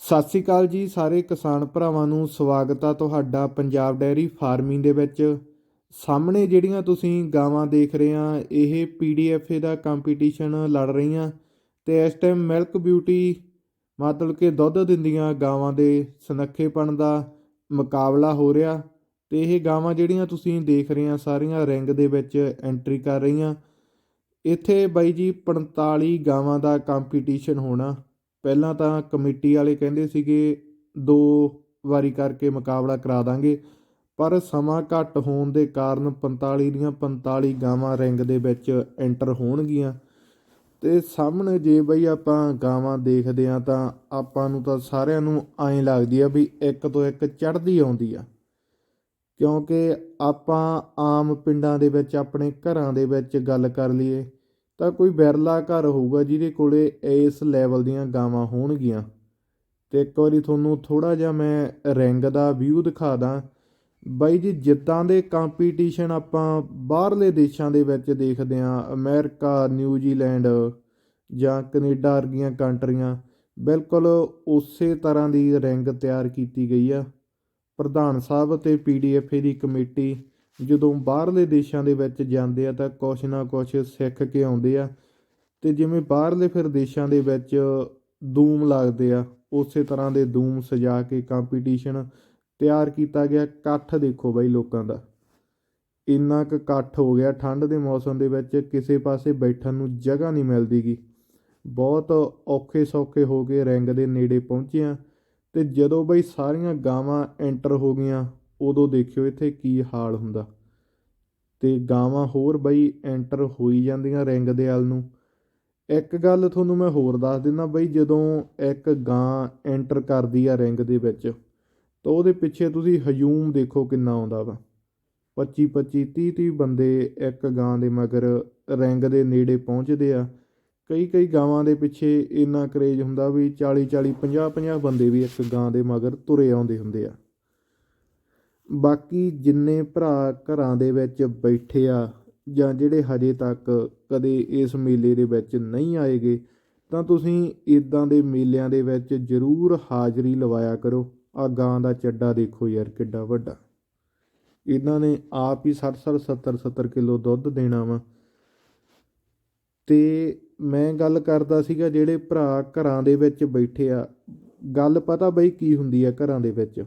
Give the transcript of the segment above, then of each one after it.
ਸਤਿ ਸ੍ਰੀ ਅਕਾਲ ਜੀ ਸਾਰੇ ਕਿਸਾਨ ਭਰਾਵਾਂ ਨੂੰ, ਸਵਾਗਤ ਆ ਤੁਹਾਡਾ ਪੰਜਾਬ ਡੈਰੀ ਫਾਰਮਿੰਗ ਦੇ ਵਿੱਚ। ਸਾਹਮਣੇ ਜਿਹੜੀਆਂ ਤੁਸੀਂ ਗਾਵਾਂ ਦੇਖ ਰਹੇ ਆ, ਇਹ ਪੀਡੀਐਫਏ ਦਾ ਕੰਪੀਟੀਸ਼ਨ ਲੜ ਰਹੀਆਂ ਤੇ ਇਸ ਟਾਈਮ ਮਿਲਕ ਬਿਊਟੀ ਮਤਲਬ ਕਿ ਦੁੱਧ ਦਿੰਦੀਆਂ ਗਾਵਾਂ ਦੇ ਸੁਨੱਖੇਪਣ ਦਾ ਮੁਕਾਬਲਾ ਹੋ ਰਿਹਾ ਤੇ ਇਹ ਗਾਵਾਂ ਜਿਹੜੀਆਂ ਤੁਸੀਂ ਦੇਖ ਰਹੇ ਆ, ਸਾਰੀਆਂ ਰਿੰਗ ਦੇ ਵਿੱਚ ਐਂਟਰੀ ਕਰ ਰਹੀਆਂ। ਇੱਥੇ ਬਾਈ ਜੀ 45 ਗਾਵਾਂ ਦਾ ਕੰਪੀਟੀਸ਼ਨ ਹੋਣਾ। ਪਹਿਲਾਂ ਤਾਂ ਕਮੇਟੀ ਵਾਲੇ ਕਹਿੰਦੇ ਸੀਗੇ, ਦੋ ਵਾਰੀ ਕਰਕੇ ਮੁਕਾਬਲਾ ਕਰਾ ਦਾਂਗੇ, ਪਰ ਸਮਾਂ ਘੱਟ ਹੋਣ ਦੇ ਕਾਰਨ 45 ਦੀਆਂ 45 ਗਾਵਾਂ ਰਿੰਗ ਦੇ ਵਿੱਚ ਐਂਟਰ ਹੋਣਗੀਆਂ। ਤੇ ਸਾਹਮਣੇ ਜੇ ਬਈ ਆਪਾਂ ਗਾਵਾਂ ਦੇਖਦੇ ਆ ਤਾਂ ਆਪਾਂ ਨੂੰ ਤਾਂ ਸਾਰਿਆਂ ਨੂੰ ਐਂ ਲੱਗਦੀ ਆ ਵੀ ਇੱਕ ਤੋਂ ਇੱਕ ਚੜ੍ਹਦੀ ਆਉਂਦੀ ਆ। ਕਿਉਂਕਿ ਆਪਾਂ ਆਮ ਪਿੰਡਾਂ ਦੇ ਵਿੱਚ, ਆਪਣੇ ਘਰਾਂ ਦੇ ਵਿੱਚ ਗੱਲ ਕਰ ਲਈਏ ਤਾਂ ਕੋਈ ਵਿਰਲਾ ਘਰ ਹੋਊਗਾ ਜਿਹਦੇ ਕੋਲੇ ਇਸ ਲੈਵਲ ਦੀਆਂ ਗਾਵਾਂ ਹੋਣਗੀਆਂ। ਤੇ ਇੱਕ ਵਾਰੀ ਤੁਹਾਨੂੰ ਥੋੜਾ ਜਿਹਾ ਮੈਂ ਰਿੰਗ ਦਾ ਵਿਊ ਦਿਖਾ ਦਾਂ। ਬਾਈ ਜੀ, ਜਿੱਦਾਂ ਦੇ ਕੰਪੀਟੀਸ਼ਨ ਆਪਾਂ ਬਾਹਰਲੇ ਦੇਸ਼ਾਂ ਦੇ ਵਿੱਚ ਦੇਖਦੇ ਆਂ, ਅਮਰੀਕਾ ਨਿਊਜ਼ੀਲੈਂਡ ਜਾਂ ਕੈਨੇਡਾ ਵਰਗੀਆਂ ਕੰਟਰੀਆਂ, ਬਿਲਕੁਲ ਉਸੇ ਤਰ੍ਹਾਂ ਦੀ ਰਿੰਗ ਤਿਆਰ ਕੀਤੀ ਗਈ ਆ। ਪ੍ਰਧਾਨ ਸਾਹਿਬ ਤੇ ਪੀਡੀਐਫਏ ਦੀ ਕਮੇਟੀ ਜਦੋਂ ਬਾਹਰਲੇ ਦੇਸ਼ਾਂ ਦੇ ਵਿੱਚ ਜਾਂਦੇ ਆ ਤਾਂ ਕੁਛ ਨਾ ਕੁਛ ਸਿੱਖ ਕੇ ਆਉਂਦੇ ਆ ਅਤੇ ਜਿਵੇਂ ਬਾਹਰਲੇ ਫਿਰ ਦੇਸ਼ਾਂ ਦੇ ਵਿੱਚ ਦੂਮ ਲੱਗਦੇ ਆ, ਉਸੇ ਤਰ੍ਹਾਂ ਦੇ ਦੂਮ ਸਜਾ ਕੇ ਕੰਪੀਟੀਸ਼ਨ ਤਿਆਰ ਕੀਤਾ ਗਿਆ। ਇਕੱਠ ਦੇਖੋ ਬਾਈ ਲੋਕਾਂ ਦਾ, ਇੰਨਾ ਕੁ ਇਕੱਠ ਹੋ ਗਿਆ। ਠੰਡ ਦੇ ਮੌਸਮ ਦੇ ਵਿੱਚ ਕਿਸੇ ਪਾਸੇ ਬੈਠਣ ਨੂੰ ਜਗ੍ਹਾ ਨਹੀਂ ਮਿਲਦੀਗੀ। ਬਹੁਤ ਔਖੇ ਸੌਖੇ ਹੋ ਕੇ ਰਿੰਗ ਦੇ ਨੇੜੇ ਪਹੁੰਚਿਆ ਤੇ ਜਦੋਂ ਬਈ ਸਾਰੀਆਂ ਗਾਵਾਂ ਐਂਟਰ ਹੋ ਗਈਆਂ ਉਦੋਂ ਦੇਖਿਓ ਇੱਥੇ ਕੀ ਹਾਲ ਹੁੰਦਾ। ਤੇ ਗਾਵਾਂ ਹੋਰ ਬਈ ਐਂਟਰ ਹੋਈ ਜਾਂਦੀਆਂ ਰਿੰਗ ਦੇ ਵੱਲ ਨੂੰ। ਇੱਕ ਗੱਲ ਤੁਹਾਨੂੰ ਮੈਂ ਹੋਰ ਦੱਸ ਦਿੰਦਾ ਬਈ ਜਦੋਂ ਇੱਕ ਗਾਂ ਐਂਟਰ ਕਰਦੀ ਆ ਰਿੰਗ ਦੇ ਵਿੱਚ, ਤਾਂ ਉਹਦੇ ਪਿੱਛੇ ਤੁਸੀਂ ਹਜੂਮ ਦੇਖੋ ਕਿੰਨਾ ਆਉਂਦਾ ਵਾ। 25 25 30 30 ਬੰਦੇ ਇੱਕ ਗਾਂ ਦੇ ਮਗਰ ਰਿੰਗ ਦੇ ਨੇੜੇ ਪਹੁੰਚਦੇ ਆ। ਕਈ ਕਈ ਗਾਵਾਂ ਦੇ ਪਿੱਛੇ ਇੰਨਾ ਕਰੇਜ ਹੁੰਦਾ ਵੀ 40 40 50 50 ਬੰਦੇ ਵੀ ਇੱਕ ਗਾਂ ਦੇ ਮਗਰ ਤੁਰੇ ਆਉਂਦੇ ਹੁੰਦੇ ਆ। ਬਾਕੀ ਜਿੰਨੇ ਭਰਾ ਘਰਾਂ ਦੇ ਵਿੱਚ ਬੈਠੇ ਆ ਜਾਂ ਜਿਹੜੇ ਹਜੇ ਤੱਕ ਕਦੇ ਇਸ ਮੇਲੇ ਦੇ ਵਿੱਚ ਨਹੀਂ ਆਏਗੇ ਤਾਂ ਤੁਸੀਂ ਇੱਦਾਂ ਦੇ ਮੇਲਿਆਂ ਦੇ ਵਿੱਚ ਜ਼ਰੂਰ ਹਾਜ਼ਰੀ ਲਵਾਇਆ ਕਰੋ। ਆ ਗਾਂ ਦਾ ਚੱਡਾ ਦੇਖੋ ਯਾਰ, ਕਿੱਡਾ ਵੱਡਾ। ਇਹਨਾਂ ਨੇ ਆਪ ਹੀ 60 60 70 70 ਕਿਲੋ ਦੁੱਧ ਦੇਣਾ ਵਾ। ਤੇ ਮੈਂ ਗੱਲ ਕਰਦਾ ਸੀਗਾ ਜਿਹੜੇ ਭਰਾ ਘਰਾਂ ਦੇ ਵਿੱਚ ਬੈਠੇ ਆ, ਗੱਲ ਪਤਾ ਬਈ ਕੀ ਹੁੰਦੀ ਆ ਘਰਾਂ ਦੇ ਵਿੱਚ?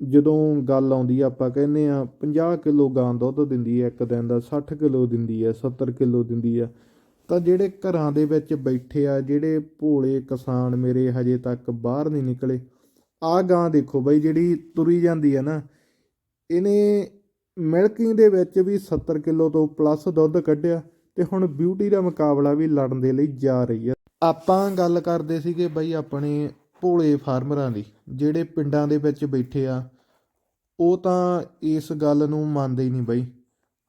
ਜਦੋਂ ਗੱਲ ਆਉਂਦੀ ਆ, ਆਪਾਂ ਕਹਿੰਦੇ ਆ 50 ਕਿਲੋ ਗਾਂ ਦੁੱਧ ਦਿੰਦੀ ਹੈ ਇੱਕ ਦਿਨ ਦਾ 60 ਕਿਲੋ ਦਿੰਦੀ ਹੈ 70 ਕਿਲੋ ਦਿੰਦੀ ਆ। ਤਾਂ ਜਿਹੜੇ ਘਰਾਂ ਦੇ ਵਿੱਚ ਬੈਠੇ ਆ, ਜਿਹੜੇ ਭੋਲੇ ਕਿਸਾਨ ਮੇਰੇ ਹਜੇ ਤੱਕ ਬਾਹਰ ਨਹੀਂ ਨਿਕਲੇ ਆ ਗਾਂ ਦੇਖੋ ਬਈ ਜਿਹੜੀ ਤੁਰੀ ਜਾਂਦੀ ਹੈ ਨਾ, ਇਹਨੇ ਮਿਲਕਿੰਗ ਦੇ ਵਿੱਚ ਵੀ 70 ਕਿਲੋ ਤੋਂ ਪਲੱਸ ਦੁੱਧ ਕੱਢਿਆ ਤੇ ਹੁਣ ਬਿਊਟੀ ਦਾ ਮੁਕਾਬਲਾ ਵੀ ਲੜਨ ਦੇ ਲਈ ਜਾ ਰਹੀ ਹੈ ਆਪਾਂ ਗੱਲ ਕਰਦੇ ਸੀਗੇ ਬਈ ਆਪਣੇ ਭੋਲੇ ਫਾਰਮਰਾਂ ਦੀ ਜਿਹੜੇ ਪਿੰਡਾਂ ਦੇ ਵਿੱਚ ਬੈਠੇ ਆ, ਉਹ ਤਾਂ ਇਸ ਗੱਲ ਨੂੰ ਮੰਨਦੇ ਹੀ ਨਹੀਂ ਬਈ।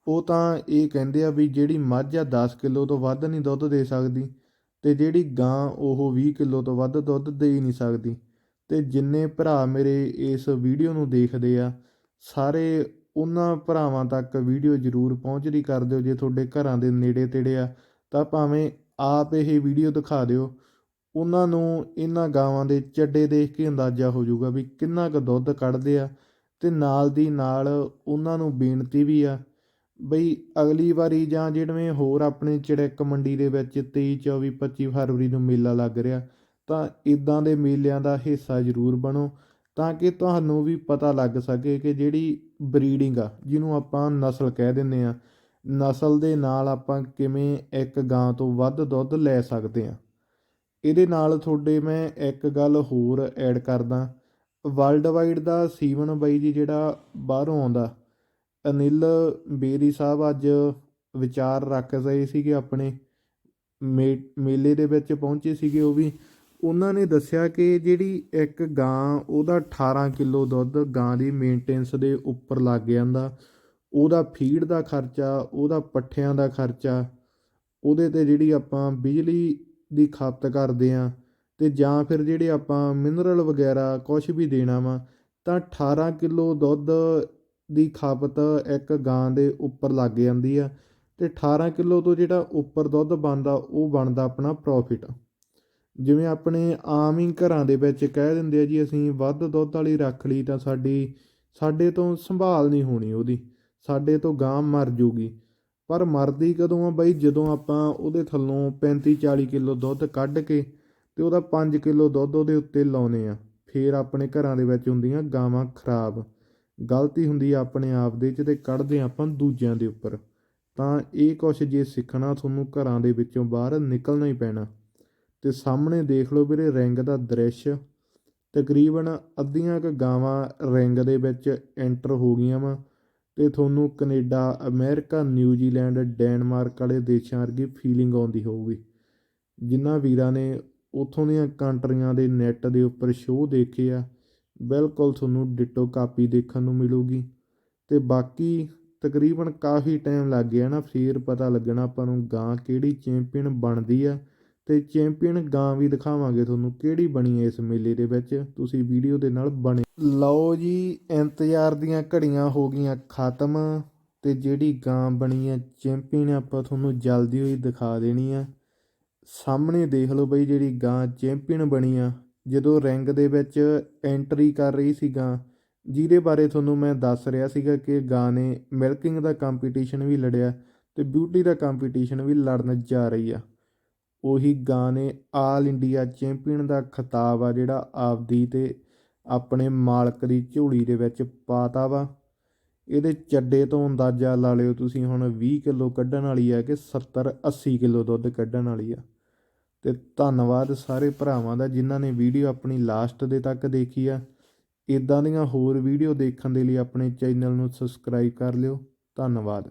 ਉਹ ਤਾਂ ਇਹ ਕਹਿੰਦੇ ਆ ਵੀ ਜਿਹੜੀ ਮੱਝ ਆ 10 ਕਿਲੋ ਤੋਂ ਵੱਧ ਨਹੀਂ ਦੁੱਧ ਦੇ ਸਕਦੀ ਤੇ ਜਿਹੜੀ ਗਾਂ ਉਹ 20 ਕਿਲੋ ਤੋਂ ਵੱਧ ਦੁੱਧ ਦੇ ਹੀ ਨਹੀਂ ਸਕਦੀ। ਤੇ ਜਿੰਨੇ ਭਰਾ ਮੇਰੇ ਇਸ ਵੀਡੀਓ ਨੂੰ ਦੇਖਦੇ ਆ, ਸਾਰੇ ਉਹਨਾਂ ਭਰਾਵਾਂ ਤੱਕ ਵੀਡੀਓ ਜ਼ਰੂਰ ਪਹੁੰਚਦੀ ਕਰ ਦਿਓ। ਜੇ ਤੁਹਾਡੇ ਘਰਾਂ ਦੇ ਨੇੜੇ ਤੇੜੇ ਆ, ਤਾਂ ਭਾਵੇਂ ਆਪ ਇਹ ਵੀਡੀਓ ਦਿਖਾ ਦਿਓ ਉਹਨਾਂ ਨੂੰ ਇਹਨਾਂ ਗਾਵਾਂ ਦੇ ਚੱਡੇ ਦੇਖ ਕੇ ਅੰਦਾਜ਼ਾ ਹੋ ਜਾਊਗਾ ਵੀ ਕਿੰਨਾ ਕੁ ਦੁੱਧ ਕੱਢਦੇ ਆ ਅਤੇ ਨਾਲ ਦੀ ਨਾਲ ਉਹਨਾਂ ਨੂੰ ਬੇਨਤੀ ਵੀ ਆ ਬਈ ਅਗਲੀ ਵਾਰੀ ਜਾਂ ਜਿਵੇਂ ਹੋਰ ਆਪਣੇ ਚੜੈਕ ਮੰਡੀ ਦੇ ਵਿੱਚ ਤੇਈ, ਚੌਵੀ, ਪੱਚੀ ਫਰਵਰੀ ਨੂੰ ਮੇਲਾ ਲੱਗ ਰਿਹਾ, ਤਾਂ ਇੱਦਾਂ ਦੇ ਮੇਲਿਆਂ ਦਾ ਹਿੱਸਾ ਜ਼ਰੂਰ ਬਣੋ ਤਾਂ ਕਿ ਤੁਹਾਨੂੰ ਵੀ ਪਤਾ ਲੱਗ ਸਕੇ ਕਿ ਜਿਹੜੀ ਬਰੀਡਿੰਗ ਆ, ਜਿਹਨੂੰ ਆਪਾਂ ਨਸਲ ਕਹਿ ਦਿੰਦੇ ਆ, ਨਸਲ ਦੇ ਨਾਲ ਆਪਾਂ ਕਿਵੇਂ ਇੱਕ ਗਾਂ ਤੋਂ ਵੱਧ ਦੁੱਧ ਲੈ ਸਕਦੇ ਆ। ਇਹਦੇ ਨਾਲ ਤੁਹਾਡੇ ਮੈਂ ਇੱਕ ਗੱਲ ਹੋਰ ਐਡ ਕਰਦਾ। ਵਰਲਡ ਵਾਈਡ ਦਾ ਸੀਵਨ ਬਾਈ ਜੀ ਜਿਹੜਾ ਬਾਹਰੋਂ ਆਉਂਦਾ, ਅਨਿਲ ਬੇਰੀ ਸਾਹਿਬ ਅੱਜ ਵਿਚਾਰ ਰੱਖ ਰਹੇ ਸੀਗੇ ਆਪਣੇ। ਮੇਲੇ ਦੇ ਵਿੱਚ ਪਹੁੰਚੇ ਸੀਗੇ ਉਹ ਵੀ। ਉਹਨਾਂ ਨੇ ਦੱਸਿਆ ਕਿ ਜਿਹੜੀ ਇੱਕ ਗਾਂ, ਉਹਦਾ 18 ਕਿਲੋ ਦੁੱਧ ਗਾਂ ਦੀ ਮੇਨਟੇਨੈਂਸ ਦੇ ਉੱਪਰ ਲੱਗ ਜਾਂਦਾ। ਉਹਦਾ ਫੀਡ ਦਾ ਖਰਚਾ, ਉਹਦਾ ਪੱਠਿਆਂ ਦਾ ਖਰਚਾ, ਉਹਦੇ ਤੇ ਜਿਹੜੀ ਆਪਾਂ ਬਿਜਲੀ ਦੀ ਖਪਤ ਕਰਦੇ ਹਾਂ ਅਤੇ ਜਾਂ ਫਿਰ ਜਿਹੜੇ ਆਪਾਂ ਮਿਨਰਲ ਵਗੈਰਾ ਕੁਛ ਵੀ ਦੇਣਾ ਵਾ, ਤਾਂ 18 ਕਿਲੋ ਦੁੱਧ ਦੀ ਖਪਤ ਇੱਕ ਗਾਂ ਦੇ ਉੱਪਰ ਲੱਗ ਜਾਂਦੀ ਆ ਅਤੇ ਅਠਾਰਾਂ ਕਿਲੋ ਤੋਂ ਜਿਹੜਾ ਉੱਪਰ ਦੁੱਧ ਬਣਦਾ, ਉਹ ਬਣਦਾ ਆਪਣਾ ਪ੍ਰੋਫਿਟ ਜਿਵੇਂ ਆਪਣੇ ਆਮ ਹੀ ਘਰਾਂ ਦੇ ਵਿੱਚ ਕਹਿ ਦਿੰਦੇ ਆ ਜੀ, ਅਸੀਂ ਵੱਧ ਦੁੱਧ ਵਾਲੀ ਰੱਖ ਲਈ ਤਾਂ ਸਾਡੀ, ਸਾਡੇ ਤੋਂ ਸੰਭਾਲ ਨਹੀਂ ਹੋਣੀ ਉਹਦੀ, ਸਾਡੇ ਤੋਂ ਗਾਂ ਮਰ ਜੂਗੀ। ਪਰ ਮਰਦੀ ਕਦੋਂ ਆ ਬਾਈ? ਜਦੋਂ ਆਪਾਂ ਉਹਦੇ ਥੱਲੋਂ 35 40 ਕਿਲੋ ਦੁੱਧ ਕੱਢ ਕੇ ਤੇ ਉਹਦਾ 5 ਕਿਲੋ ਦੁੱਧ ਉਹਦੇ ਉੱਤੇ ਲਾਉਨੇ ਆ, ਫੇਰ ਆਪਣੇ ਘਰਾਂ ਦੇ ਵਿੱਚ ਹੁੰਦੀਆਂ ਗਾਵਾਂ ਖਰਾਬ। ਗਲਤੀ ਹੁੰਦੀ ਆ ਆਪਣੇ ਆਪ ਦੇ ਚ ਤੇ ਕੱਢਦੇ ਆਪਾਂ ਦੂਜਿਆਂ ਦੇ ਉੱਪਰ। ਤਾਂ ਇਹ ਕੁਛ ਜੇ ਸਿੱਖਣਾ ਤੁਹਾਨੂੰ ਘਰਾਂ ਦੇ ਵਿੱਚੋਂ ਬਾਹਰ ਨਿਕਲਣਾ ਹੀ ਪੈਣਾ। ਤੇ ਸਾਹਮਣੇ ਦੇਖ ਲਓ ਵੀਰੇ ਰਿੰਗ ਦਾ ਦ੍ਰਿਸ਼। ਤਕਰੀਬਨ ਅੱਧੀਆਂ ਕੁ ਗਾਵਾਂ ਰਿੰਗ ਦੇ ਵਿੱਚ ਐਂਟਰ ਹੋ ਗਈਆਂ ਵਾ। ਅਤੇ ਤੁਹਾਨੂੰ ਕਨੇਡਾ, ਅਮੈਰੀਕਾ ਨਿਊਜ਼ੀਲੈਂਡ ਡੈਨਮਾਰਕ ਵਾਲੇ ਦੇਸ਼ਾਂ ਵਰਗੀ ਫੀਲਿੰਗ ਆਉਂਦੀ ਹੋਊਗੀ। ਜਿਨ੍ਹਾਂ ਵੀਰਾਂ ਨੇ ਉੱਥੋਂ ਦੀਆਂ ਕੰਟਰੀਆਂ ਦੇ ਨੈੱਟ ਦੇ ਉੱਪਰ ਸ਼ੋਅ ਦੇਖੇ ਆ, ਬਿਲਕੁਲ ਤੁਹਾਨੂੰ ਡਿਟੋ ਕਾਪੀ ਦੇਖਣ ਨੂੰ ਮਿਲੂਗੀ। ਅਤੇ ਬਾਕੀ ਤਕਰੀਬਨ ਕਾਫੀ ਟਾਈਮ ਲੱਗ ਗਿਆ ਨਾ, ਫਿਰ ਪਤਾ ਲੱਗਣਾ ਆਪਾਂ ਨੂੰ ਗਾਂ ਕਿਹੜੀ ਚੈਂਪੀਅਨ ਬਣਦੀ ਆ ਅਤੇ ਚੈਂਪੀਅਨ ਗਾਂ ਵੀ ਦਿਖਾਵਾਂਗੇ ਤੁਹਾਨੂੰ ਕਿਹੜੀ ਬਣੀ ਹੈ ਇਸ ਮੇਲੇ ਦੇ ਵਿੱਚ। ਤੁਸੀਂ ਵੀਡੀਓ ਦੇ ਨਾਲ ਬਣੇ। ਲਓ ਜੀ, ਇੰਤਜ਼ਾਰ ਦੀਆਂ ਘੜੀਆਂ ਹੋ ਗਈਆਂ ਖਤਮ ਤੇ ਜਿਹੜੀ ਗਾਂ ਬਣੀ ਹੈ ਚੈਂਪੀਅਨ ਆਪਾਂ ਤੁਹਾਨੂੰ ਜਲਦੀ ਹੋਈ ਦਿਖਾ ਦੇਣੀ ਆ। ਸਾਹਮਣੇ ਦੇਖ ਲਓ ਬਈ ਜਿਹੜੀ ਗਾਂ ਚੈਂਪੀਅਨ ਬਣੀ ਆ। ਜਦੋਂ ਰਿੰਗ ਦੇ ਵਿੱਚ ਐਂਟਰੀ ਕਰ ਰਹੀ ਸੀ ਗਾਂ, ਜਿਹਦੇ ਬਾਰੇ ਤੁਹਾਨੂੰ ਮੈਂ ਦੱਸ ਰਿਹਾ ਸੀਗਾ ਕਿ ਗਾਂ ਨੇ ਮਿਲਕਿੰਗ ਦਾ ਕੰਪੀਟੀਸ਼ਨ ਵੀ ਲੜਿਆ ਤੇ ਬਿਊਟੀ ਦਾ ਕੰਪੀਟੀਸ਼ਨ ਵੀ ਲੜਨ ਜਾ ਰਹੀ ਆ। ਉਹੀ ਗਾਂ ਨੇ ਆਲ ਇੰਡੀਆ ਚੈਂਪੀਅਨ ਦਾ ਖਿਤਾਬ ਆ ਜਿਹੜਾ ਆਪਦੀ ਅਤੇ ਆਪਣੇ ਮਾਲਕ ਦੀ ਝੋਲੀ ਦੇ ਵਿੱਚ ਪਾਤਾ ਵਾ। ਇਹਦੇ ਚੱਡੇ ਤੋਂ ਅੰਦਾਜ਼ਾ ਲਾ ਲਿਓ ਤੁਸੀਂ, ਹੁਣ 20 ਕਿਲੋ ਕੱਢਣ ਵਾਲੀ ਆ ਕਿ 70 80 ਕਿਲੋ ਦੁੱਧ ਕੱਢਣ ਵਾਲੀ ਆ। ਤੇ ਧੰਨਵਾਦ ਸਾਰੇ ਭਰਾਵਾਂ ਦਾ ਜਿਨ੍ਹਾਂ ਨੇ ਵੀਡੀਓ ਆਪਣੀ ਲਾਸਟ ਦੇ ਤੱਕ ਦੇਖੀ ਆ। ਇਦਾਂ ਦੀਆਂ ਹੋਰ ਵੀਡੀਓ ਦੇਖਣ ਦੇ ਲਈ ਆਪਣੇ ਚੈਨਲ ਨੂੰ ਸਬਸਕ੍ਰਾਈਬ ਕਰ ਲਿਓ। ਧੰਨਵਾਦ।